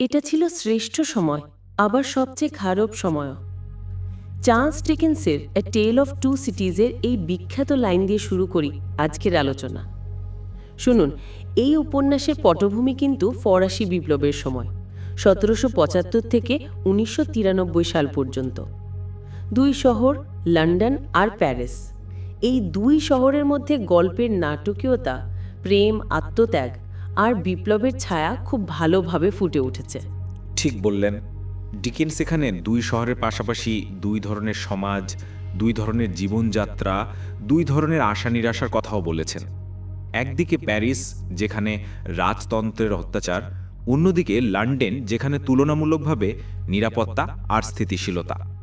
এটা ছিল শ্রেষ্ঠ সময়, আবার সবচেয়ে খারাপ সময়ও। চার্লস ডিকেন্সের এ টেল অফ টু সিটিজের এই বিখ্যাত লাইন দিয়ে শুরু করি আজকের আলোচনা। শুনুন, এই উপন্যাসের পটভূমি কিন্তু ফরাসি বিপ্লবের সময়, সতেরোশো পঁচাত্তর থেকে উনিশশো তিরানব্বই সাল পর্যন্ত। দুই শহর, লন্ডন আর প্যারিস। এই দুই শহরের মধ্যে গল্পের নাটকীয়তা, প্রেম, আত্মত্যাগ আর বিপ্লবের ছায়া খুব ভালোভাবে ফুটে উঠেছে। ঠিক বললেন। ডিকেন্স এখানে দুই শহরের পাশাপাশি দুই ধরনের সমাজ দুই ধরনের জীবনযাত্রা দুই ধরনের আশা নিরাশার কথাও বলেছেন। একদিকে প্যারিস যেখানে রাজতন্ত্রের অত্যাচার অন্যদিকে লন্ডন যেখানে তুলনামূলকভাবে নিরাপত্তা আর স্থিতিশীলতা।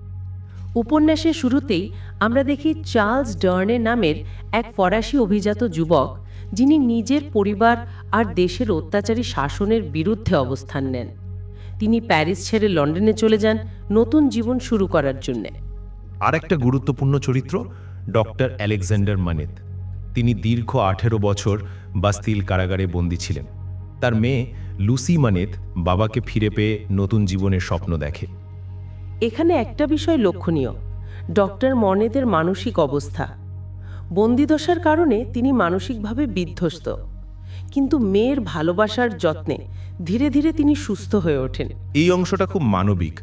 উপন্যাসের শুরুতেই আমরা দেখি চার্লস ডার্নে নামের এক ফরাসি অভিজাত যুবক যিনি নিজের পরিবার আর দেশের অত্যাচারী শাসনের বিরুদ্ধে অবস্থান নেন। তিনি প্যারিস ছেড়ে লন্ডনে চলে যান নতুন জীবন শুরু করার জন্যে। আরেকটা গুরুত্বপূর্ণ চরিত্র ডক্টর আলেকজান্ডার মানেত। তিনি দীর্ঘ আঠেরো বছর বাস্তিল কারাগারে বন্দী ছিলেন। তার মেয়ে লুসি মানেত বাবাকে ফিরে পেয়ে নতুন জীবনের স্বপ্ন দেখে। এখানে একটা বিষয় লক্ষণীয় ডক্টর মনেদের মানসিক অবস্থা। বন্দিদশার কারণে তিনি মানসিকভাবে বিধ্বস্ত। কিন্তু মেয়ের ভালোবাসার যত্নে ধীরে ধীরে তিনি সুস্থ হয়ে ওঠেন। এই অংশটা খুব মানবিক।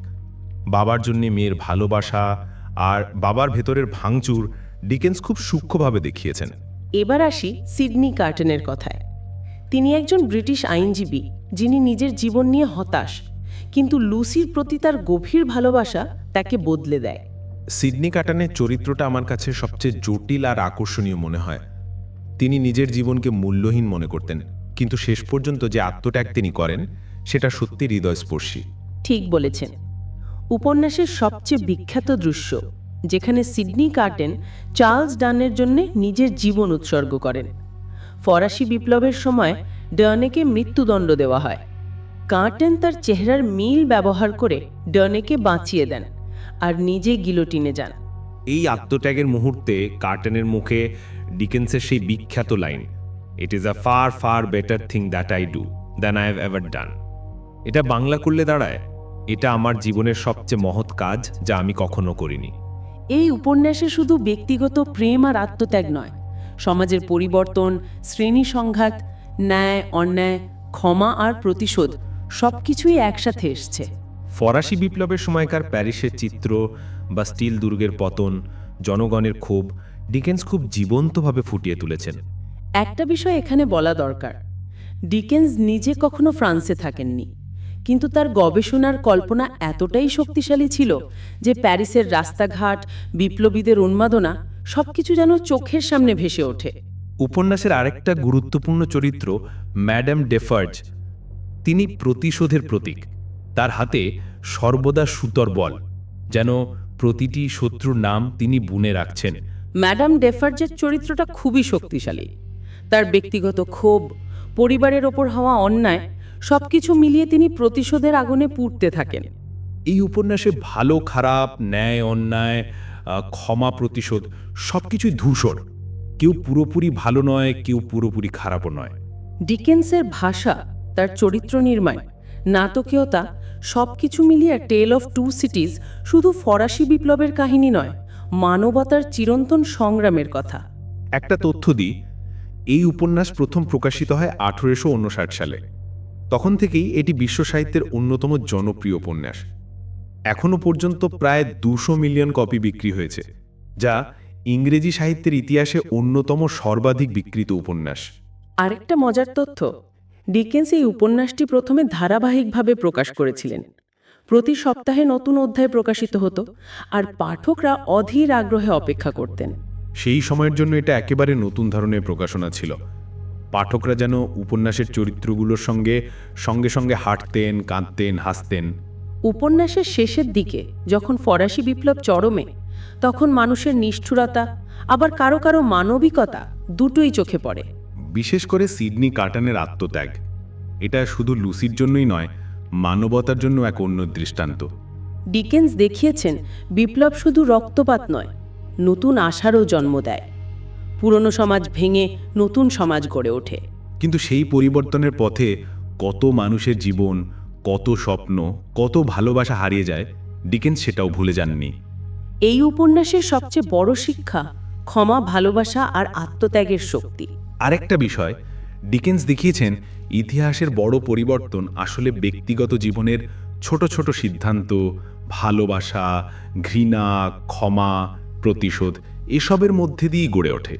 বাবার জন্য মেয়ের ভালোবাসা আর বাবার ভেতরের ভাঙচুর ডিকেন্স খুব সূক্ষ্মভাবে দেখিয়েছেন। এবার আসি সিডনি কার্টনের কথায়। তিনি একজন ব্রিটিশ আইনজীবী যিনি নিজের জীবন নিয়ে হতাশ কিন্তু লুসির প্রতি তার গভীর ভালোবাসা তাকে বদলে দেয়। সিডনি কাটানের চরিত্রটা আমার কাছে সবচেয়ে জটিল আর আকর্ষণীয় মনে হয়। তিনি নিজের জীবনকে মূল্যহীন মনে করতেন, কিন্তু শেষ পর্যন্ত যে আত্মত্যাগ তিনি করেন, সেটা সত্যি হৃদয়স্পর্শী। ঠিক বলেছেন। উপন্যাসের সবচেয়ে বিখ্যাত দৃশ্য, যেখানে সিডনি কার্টেন চার্লস ডানের জন্য নিজের জীবন উৎসর্গ করেন। ফরাসি বিপ্লবের সময় ডার্নেকে মৃত্যুদণ্ড দেওয়া হয়। কার্টেন তার চেহারার মিল ব্যবহার করে ডার্নেকে বাঁচিয়ে দেন। আর নিজে গিলোটিনে যান। এই আত্মত্যাগের মুহূর্তে কার্টেনের মুখে ডিকেন্সের সেই বিখ্যাত line it is a far far better thing that I do than I have ever done এটা বাংলা করলে দাঁড়ায় এটা আমার জীবনের সবচেয়ে মহৎ কাজ যা আমি কখনো করিনি। এই উপন্যাসে শুধু ব্যক্তিগত প্রেম আর আত্মত্যাগ নয় সমাজের পরিবর্তন শ্রেণি সংঘাত ন্যায় অন্যায় ক্ষমা আর প্রতিশোধ সবকিছুই একসাথে এসছে। ফরাসি বিপ্লবের সময়কার প্যারিসের চিত্র বা স্টিল দুর্গের পতন জনগণের ক্ষোভ ডিকেন্স খুব জীবন্তভাবে ফুটিয়ে তুলেছেন। একটা বিষয় এখানে বলা দরকার। ডিকেন্স নিজে কখনো ফ্রান্সে থাকেননি কিন্তু তার গবেষণার কল্পনা এতটাই শক্তিশালী ছিল যে প্যারিসের রাস্তাঘাট বিপ্লবীদের উন্মাদনা সবকিছু যেন চোখের সামনে ভেসে ওঠে। উপন্যাসের আরেকটা গুরুত্বপূর্ণ চরিত্র ম্যাডাম ডেফার্জ তিনি প্রতিশোধের প্রতীক। তার হাতে সর্বদা সুতর বল যেন প্রতিটি শত্রুর নাম তিনি বুনে রাখছেন। ম্যাডাম ডেফার্জের চরিত্রটা খুবই শক্তিশালী। তার ব্যক্তিগত ক্ষোভ পরিবারের ওপর হওয়া অন্যায় সবকিছু মিলিয়ে তিনি প্রতিশোধের আগুনে পুড়তে থাকেন। এই উপন্যাসে ভালো খারাপ ন্যায় অন্যায় ক্ষমা প্রতিশোধ সবকিছুই ধূসর। কেউ পুরোপুরি ভালো নয় কেউ পুরোপুরি খারাপও নয়। ডিকেন্সের ভাষা তার চরিত্র নির্মাণ নাটকীয়তা সবকিছু মিলিয়ে টেল অফ টু সিটিজ শুধু ফরাসি বিপ্লবের কাহিনী নয় মানবতার চিরন্তন সংগ্রামের কথা। একটা তথ্য দিই এই উপন্যাস প্রথম প্রকাশিত হয় আঠেরোশো উনষাট সালে। তখন থেকেই এটি বিশ্ব সাহিত্যের অন্যতম জনপ্রিয় উপন্যাস। এখনও পর্যন্ত প্রায় দুশো মিলিয়ন কপি বিক্রি হয়েছে যা ইংরেজি সাহিত্যের ইতিহাসে অন্যতম সর্বাধিক বিক্রিত উপন্যাস। আরেকটা মজার তথ্য ডিকেন্স এই উপন্যাসটি প্রথমে ধারাবাহিকভাবে প্রকাশ করেছিলেন। প্রতি সপ্তাহে নতুন অধ্যায় প্রকাশিত হতো আর পাঠকরা অধীর আগ্রহে অপেক্ষা করতেন। সেই সময়ের জন্য এটা একেবারে নতুন ধরনের প্রকাশনা ছিল। পাঠকরা যেন উপন্যাসের চরিত্রগুলোর সঙ্গে সঙ্গে সঙ্গে হাঁটতেন কাঁদতেন হাসতেন। উপন্যাসের শেষের দিকে যখন ফরাসি বিপ্লব চরমে তখন মানুষের নিষ্ঠুরতা আবার কারও কারও মানবিকতা দুটোই চোখে পড়ে। বিশেষ করে সিডনি কার্টানের আত্মত্যাগ। এটা শুধু লুসির জন্যই নয় মানবতার জন্য এক অন্য দৃষ্টান্ত। ডিকেন্স দেখিয়েছেন বিপ্লব শুধু রক্তপাত নয় নতুন আশারও জন্ম দেয়। পুরনো সমাজ ভেঙে নতুন সমাজ গড়ে ওঠে। কিন্তু সেই পরিবর্তনের পথে কত মানুষের জীবন কত স্বপ্ন কত ভালোবাসা হারিয়ে যায় ডিকেন্স সেটাও ভুলে যাননি। এই উপন্যাসের সবচেয়ে বড় শিক্ষা ক্ষমা ভালোবাসা আর আত্মত্যাগের শক্তি। আরেকটা বিষয় ডিকেন্স দেখিয়েছেন ইতিহাসের বড় পরিবর্তন আসলে ব্যক্তিগত জীবনের ছোট ছোট সিদ্ধান্ত ভালোবাসা ঘৃণা ক্ষমা প্রতিশোধ এসবের মধ্যে দিয়েই গড়ে ওঠে।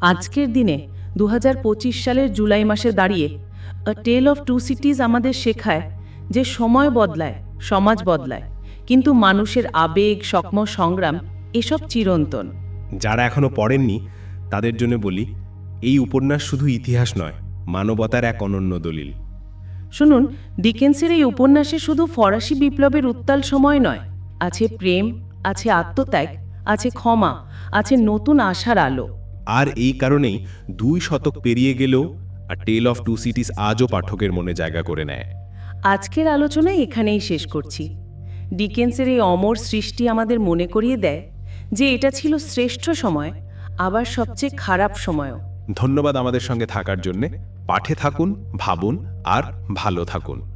আজকের দিনে দুহাজার পঁচিশ সালের জুলাই মাসে দাঁড়িয়ে a tale of two cities আমাদের শেখায় যে সময় বদলায় সমাজ বদলায়। কিন্তু মানুষের আবেগ সকম সংগ্রাম এসব চিরন্তন। যারা এখনও পড়েননি তাদের জন্য বলি এই উপন্যাস শুধু ইতিহাস নয় মানবতার এক অনন্য দলিল। শুনুন ডিকেন্সের এই উপন্যাসে শুধু ফরাসি বিপ্লবের উত্তাল সময় নয় আছে প্রেম আছে আত্মত্যাগ আছে ক্ষমা আছে নতুন আশার আলো। আর এই কারণেই দুই শতক পেরিয়ে গেলেও আর টেল অফ টু সিটিস আজও পাঠকের মনে জায়গা করে নেয়। আজকের আলোচনা এখানেই শেষ করছি। ডিকেন্সের এই অমর সৃষ্টি আমাদের মনে করিয়ে দেয় যে এটা ছিল শ্রেষ্ঠ সময় আবার সবচেয়ে খারাপ সময়ও। ধন্যবাদ আমাদের সঙ্গে থাকার জন্যে। পাঠে থাকুন ভাবুন আর ভালো থাকুন।